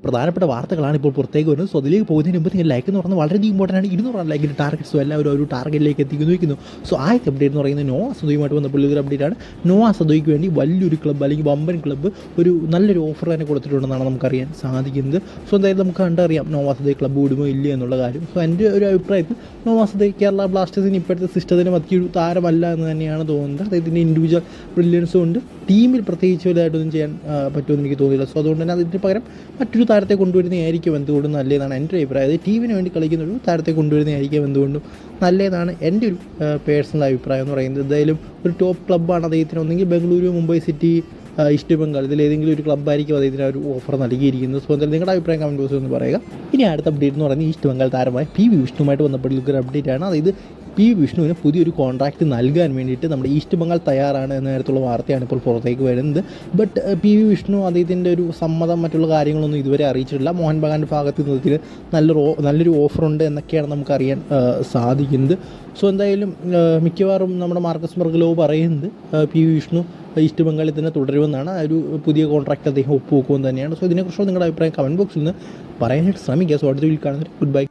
പ്രധാനപ്പെട്ട വാർത്തകളാണ് ഇപ്പോൾ പുറത്തേക്ക് വരുന്നത്. സോ അതിലേക്ക് പോകുന്നതിന് മുമ്പ് നിങ്ങൾ ലൈക്ക് എന്ന് പറഞ്ഞാൽ വളരെയധികം ഇമ്പോർട്ടന്റ് ആണ്. ഇരുന്നൂറാണ് ലൈക്കിന്റെ ടാർഗറ്റ്സും എല്ലാവരും ഒരു ടാർഗറ്റിലേക്ക് എത്തിക്കുന്നു സോ ആ അപ്ഡേറ്റ് എന്ന് പറയുന്നത് നോവാ സദുവുമായിട്ട് ബന്ധപ്പെട്ട ഒരു അപ്ഡേറ്റ് ആണ്. നോവാ സദുയ്ക്ക് വേണ്ടി വലിയൊരു ക്ലബ്ബ് അല്ലെങ്കിൽ വമ്പൻ ക്ലബ്ബ് ഒരു നല്ലൊരു ഓഫർ തന്നെ കൊടുത്തിട്ടുണ്ടെന്നാണ് നമുക്കറിയാൻ സാധിക്കുന്നത്. സോ എന്തായാലും നമുക്ക് കണ്ടറിയാം നോവാ സദൈ ക്ലബ്ബ് വിടുമോ ഇല്ല എന്നുള്ള കാര്യം. സോ എന്റെ ഒരു അഭിപ്രായത്തിൽ നോവാ സദൈ കേരള ബ്ലാസ്റ്റേഴ്സിന് ഇപ്പോഴത്തെ സിസ്റ്റത്തിന് മറ്റൊരു താരമല്ല എന്ന് തന്നെയാണ് തോന്നുന്നത്. അദ്ദേഹത്തിന്റെ ഇൻഡിവിജ്വൽ ബ്രില്യൻസും ഉണ്ട്. ടീമിൽ പ്രത്യേകിച്ച് വലുതായിട്ടൊന്നും ചെയ്യാൻ പറ്റുമെന്ന് എനിക്ക് തോന്നിയില്ല. സോ അതുകൊണ്ട് തന്നെ അതിന് പകരം മറ്റൊരു താരത്തെ കൊണ്ടുവരുന്നതായിരിക്കും എന്തുകൊണ്ടും നല്ലതാണ് എന്റെ ഒരു അഭിപ്രായം. അതായത് ടീമിന് വേണ്ടി കളിക്കുന്ന ഒരു താരത്തെ കൊണ്ടുവരുന്നതായിരിക്കും എന്തുകൊണ്ടും നല്ലതാണ് എന്റെ ഒരു പേഴ്സണൽ അഭിപ്രായം എന്ന് പറയുന്നത്. എന്തായാലും ഒരു ടോപ്പ് ക്ലബ്ബാണ് അദ്ദേഹത്തിന്. ഒന്നെങ്കിൽ ബംഗളൂരു മുംബൈ സിറ്റി ഈസ്റ്റ് ബംഗാൾ ഇതിൽ ഏതെങ്കിലും ഒരു ക്ലബ്ബായിരിക്കും അദ്ദേഹത്തിന് ഒരു ഓഫർ നൽകിയിരിക്കുന്നത്. സോ എന്തായാലും നിങ്ങളുടെ അഭിപ്രായം കമന്റ് ബോക്സിൽ ഒന്ന് പറയുക. ഇനി അടുത്ത അപ്ഡേറ്റ് എന്ന് പറയുന്നത് ഈസ്റ്റ് ബംഗാൾ താരമായ പി വി വിഷ്ണുമായിട്ട് ബന്ധപ്പെട്ടുള്ള ഒരു അപ്ഡേറ്റ് ആണ്. അതായത് പി വിഷ്ണുവിന് പുതിയൊരു കോൺട്രാക്റ്റ് നൽകാൻ വേണ്ടിയിട്ട് നമ്മുടെ ഈസ്റ്റ് ബംഗാൾ തയ്യാറാണ് എന്ന തരത്തിലുള്ള വാർത്തയാണ് ഇപ്പോൾ പുറത്തേക്ക് വരുന്നത്. ബട്ട് പി വി വിഷ്ണു അദ്ദേഹത്തിന്റെ ഒരു സമ്മതം മറ്റുള്ള കാര്യങ്ങളൊന്നും ഇതുവരെ അറിയിച്ചിട്ടില്ല. മോഹൻ ബഗാന്റെ ഭാഗത്ത് നിന്ന് നല്ലൊരു നല്ലൊരു ഓഫറുണ്ട് എന്നൊക്കെയാണ് നമുക്കറിയാൻ സാധിക്കുന്നത്. സോ എന്തായാലും മിക്കവാറും നമ്മുടെ മാർക്കസ് മർഗലോ പറയുന്നത് പി വി വിഷ്ണു ഈസ്റ്റ് ബംഗാളിൽ തന്നെ തുടരുമെന്നാണ്. ഒരു പുതിയ കോൺട്രാക്റ്റ് അദ്ദേഹം ഒപ്പുവെക്കുമെന്ന് തന്നെയാണ്. സോ ഇതിനെക്കുറിച്ചുള്ള നിങ്ങളുടെ അഭിപ്രായം കമന്റ് ബോക്സിൽ നിന്ന് പറയാനായിട്ട് ശ്രമിക്കുക സോ അടുത്ത വീട്ടിൽ കാണുന്നത് ഗുഡ് ബൈ